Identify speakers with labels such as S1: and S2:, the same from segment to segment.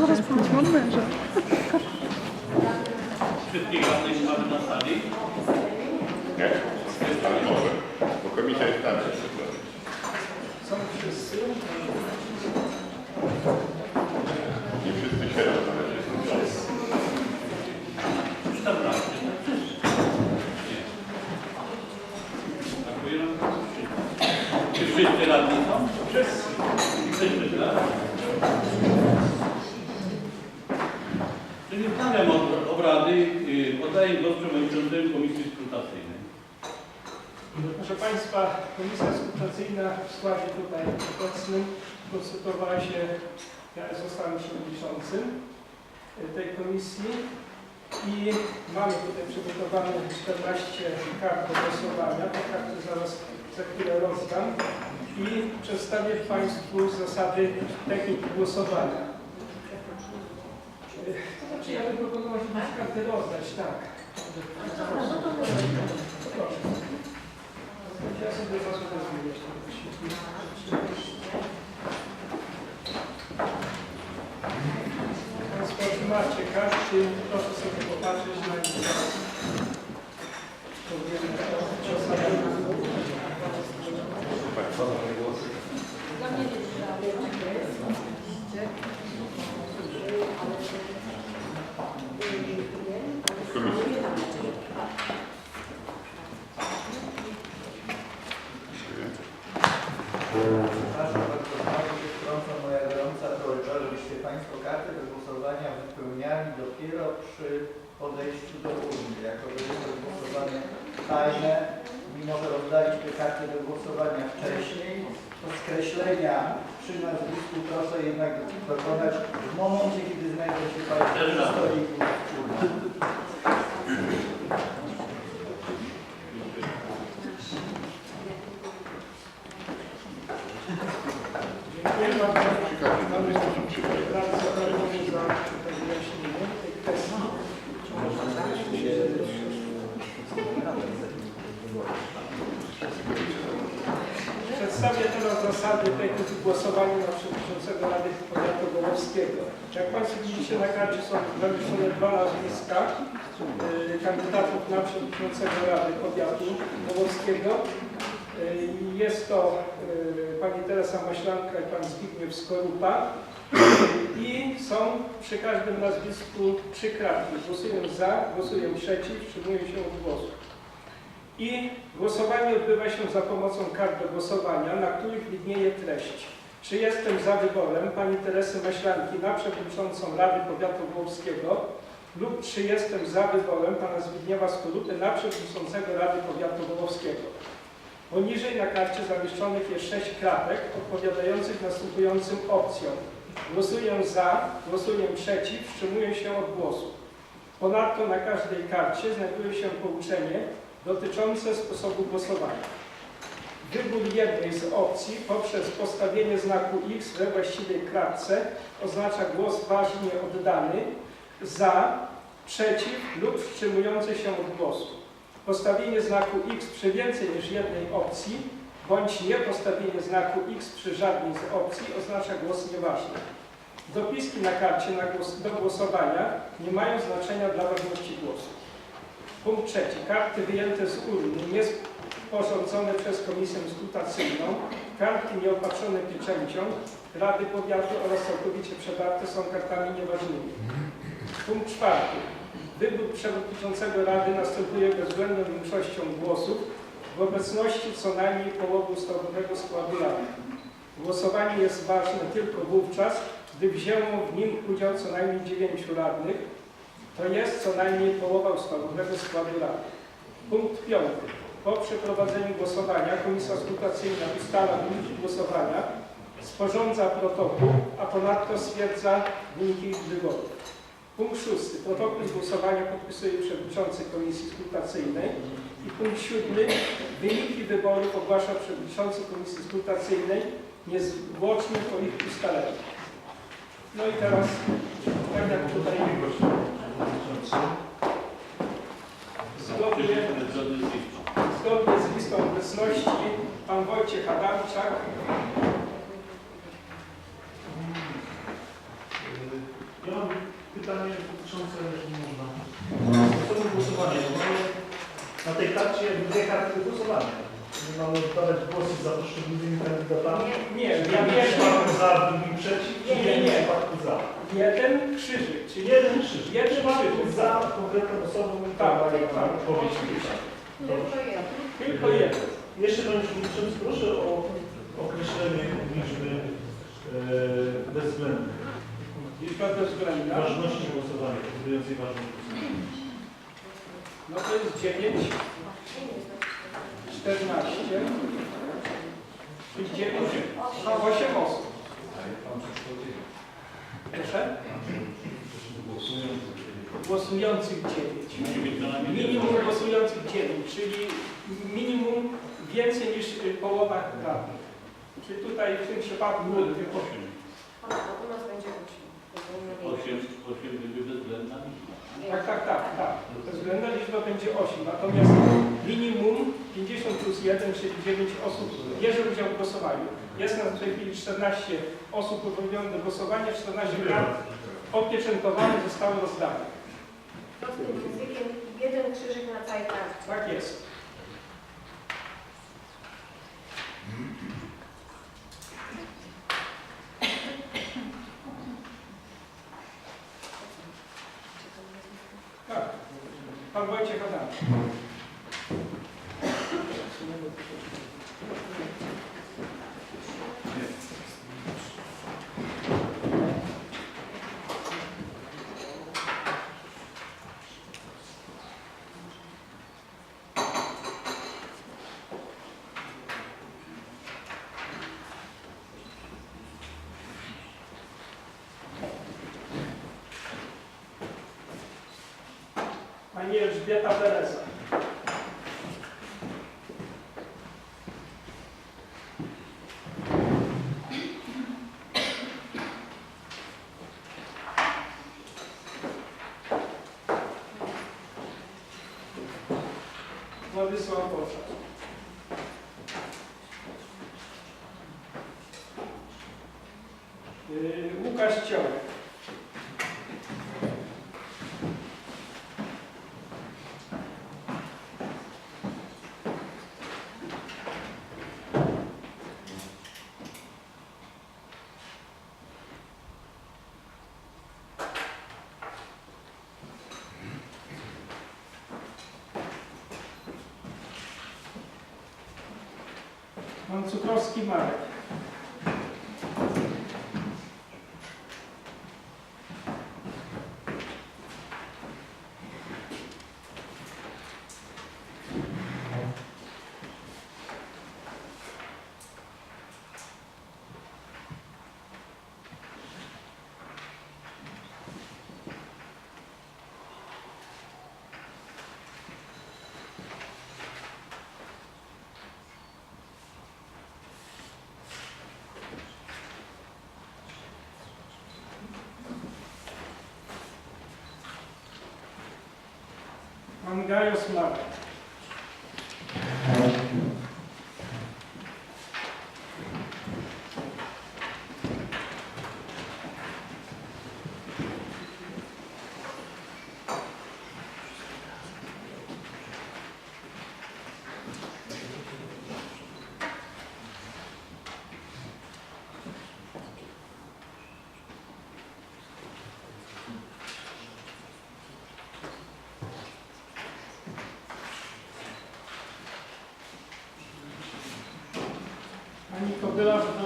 S1: Zaraz pójdźmy od męża.
S2: Wszystkie radne mamy na sali.
S3: Nie? Ale może. Bo komisja jest tam jeszcze.
S4: Są wszyscy.
S3: Nie wszyscy siedzą, ale wszyscy.
S2: 14. Nie. Brakuje nam trzy. Czy wszyscy radni są? Wszyscy. Wszyscy, tak? Czyli wznawiam ob- obrady. y, Oddaję głos przewodniczącemu Komisji Skrutacyjnej.
S4: Proszę Państwa, Komisja Skrutacyjna w składzie tutaj obecnym konsultowała się, ja zostałem przewodniczącym y, tej komisji i mamy tutaj przygotowane 14 kart do głosowania. Te karty zaraz za chwilę rozdam i przedstawię Państwu zasady techniki głosowania. Y, To znaczy ja bym proponował, żeby te karty rozdać, tak. Proszę. Ja sobie was wezmę jeszcze. Państwo macie karty, proszę sobie popatrzeć na nie. Powiemy o
S5: Przepraszam bardzo, znowu się wtrąca moja gorąca prośba, żebyście Państwo karty do głosowania wypełniali dopiero przy podejściu do urny. Jako, że jest to głosowanie tajne, mimo że rozdaliśmy karty do głosowania wcześniej, to skreślenia przy nazwisku proszę jednak dokonać w momencie, kiedy znajdą się Państwo przy stoliku urny.
S4: Dziękuję bardzo.
S3: Ciekawe, w ten sposób przydaje.
S4: Bardzo proszę za te wyjaśnienie tej kwestii. Przedstawię teraz zasady techniki głosowania na przewodniczącego Rady Powiatu Gołowskiego. Jak Państwo widzicie na karcie są zamieszczone dwa nazwiska y, kandydatów na przewodniczącego Rady Powiatu Gołowskiego. Y, Jest to y, pani Teresa Maślanka i pan Zbigniew Skorupa. I są przy każdym nazwisku trzy kratki. Głosują za, głosują przeciw, wstrzymują się od głosu. I głosowanie odbywa się za pomocą kart do głosowania, na których widnieje treść. Czy jestem za wyborem pani Teresy Maślanki na przewodniczącą Rady Powiatu Wołowskiego lub czy jestem za wyborem pana Zbigniewa Skorupy na przewodniczącego Rady Powiatu Wołowskiego. Poniżej na karcie zamieszczonych jest sześć kratek odpowiadających następującym opcjom. Głosuję za, głosuję przeciw, wstrzymuję się od głosu. Ponadto na każdej karcie znajduje się pouczenie dotyczące sposobu głosowania. Wybór jednej z opcji poprzez postawienie znaku X we właściwej kratce oznacza głos ważnie oddany, za, przeciw lub wstrzymujący się od głosu. Postawienie znaku X przy więcej niż jednej opcji bądź nie postawienie znaku X przy żadnej z opcji oznacza głos nieważny. Dopiski na karcie na głos, do głosowania nie mają znaczenia dla ważności głosu. Punkt trzeci. Karty wyjęte z urny, nie sporządzone przez komisję skrutacyjną, karty nieopatrzone pieczęcią Rady Powiatu oraz całkowicie przebarte są kartami nieważnymi. Punkt czwarty. Wybór przewodniczącego Rady następuje bezwzględną większością głosów w obecności co najmniej połowy ustawowego składu Rady. Głosowanie jest ważne tylko wówczas, gdy wzięło w nim udział co najmniej dziewięciu radnych, to jest co najmniej połowa ustawowego składu Rady. Punkt piąty. Po przeprowadzeniu głosowania Komisja Skrutacyjna ustala wyniki głosowania, sporządza protokół, a ponadto stwierdza wyniki wyborów. Punkt szósty. Protokół z głosowania podpisuje przewodniczący Komisji Skrutacyjnej. I punkt siódmy. Wyniki wyborów ogłasza przewodniczący Komisji Skrutacyjnej niezwłocznie po ich ustaleniu. No i teraz, tak jak tutaj zgodnie,
S2: Zgodnie z listą.
S4: obecności pan Wojciech Adamczak,
S1: Ja mam pytanie dotyczące, jeżeli można, sposobu głosowania. Na tej karcie dwie karty głosowania. My mamy oddawać głosy za poszczególnymi kandydatami.
S4: Nie,
S1: W
S4: ja
S1: jednym
S4: wiem,
S1: za, w drugim przeciw,
S4: Nie, nie, nie.
S1: przypadku za.
S4: jeden krzyżyk, czyli
S1: jeden krzyż.
S4: Jeden krzyżyk.
S1: za konkretną osobą
S4: Tak,
S1: tak
S4: tak.
S1: Pisać.
S6: Tylko jeden.
S4: tylko jeden.
S1: Jeszcze Panie Przewodniczący, proszę o określenie liczby e, bezwzględnej.
S4: Liczba bezwzględna.
S1: Ważności głosowania, decydującej ważności głosowania.
S4: No to jest 9, 14, czyli 9, 8 osób. Proszę? Głosujących 9.
S2: Musi być co najmniej
S4: Minimum głosujących 9, czyli minimum więcej niż y, połowa radnych. Czyli tutaj w tym przypadku
S2: Osiem.
S6: U nas będzie osiem.
S2: Osiem, osiem będzie bezwzględna liczba.
S4: Tak, tak, tak, tak. Bezwzględna liczba będzie 8, natomiast minimum 50 plus 1, czyli 9 osób bierze udział w głosowaniu. Jest nas w tej chwili 14 osób uprawnionych do głosowania, 14 kart opieczętowanych zostały rozdane.
S6: Prostym językiem jeden krzyżyk na całej karcie.
S4: Tak jest. Tak. Pan Wojciech Adam. Meninos, dentro da. Uma visão. Pan Cukrowski Marek. Pan Gajos Marek. Pani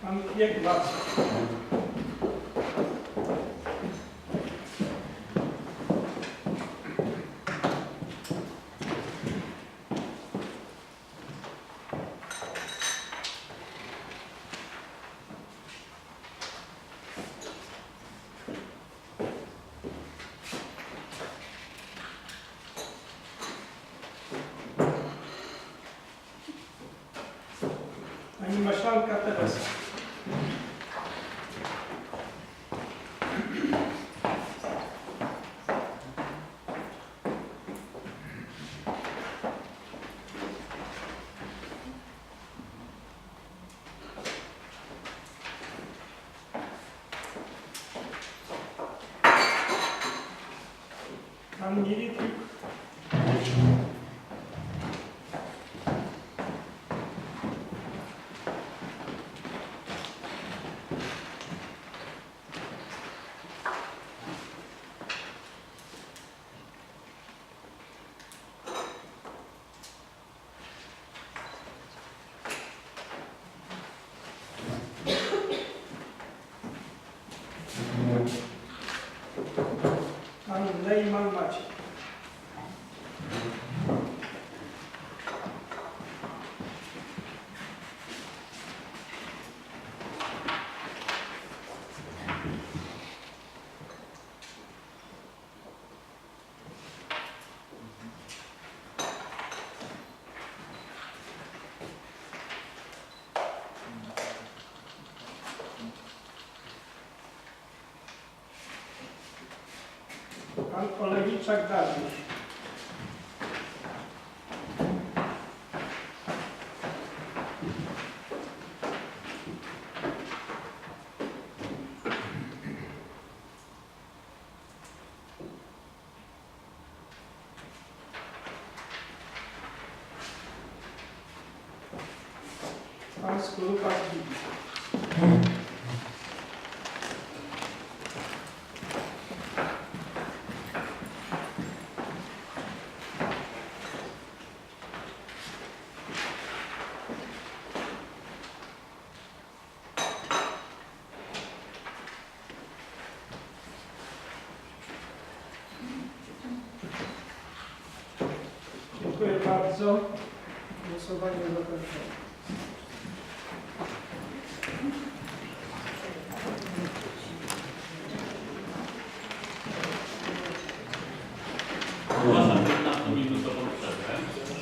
S4: Zbieg Wacław. Pani Maślanka Teresa. normativa. Pan Olejniczak Dariusz. Pan Zbigniew. Dziękuję bardzo. Głosowanie zakończone.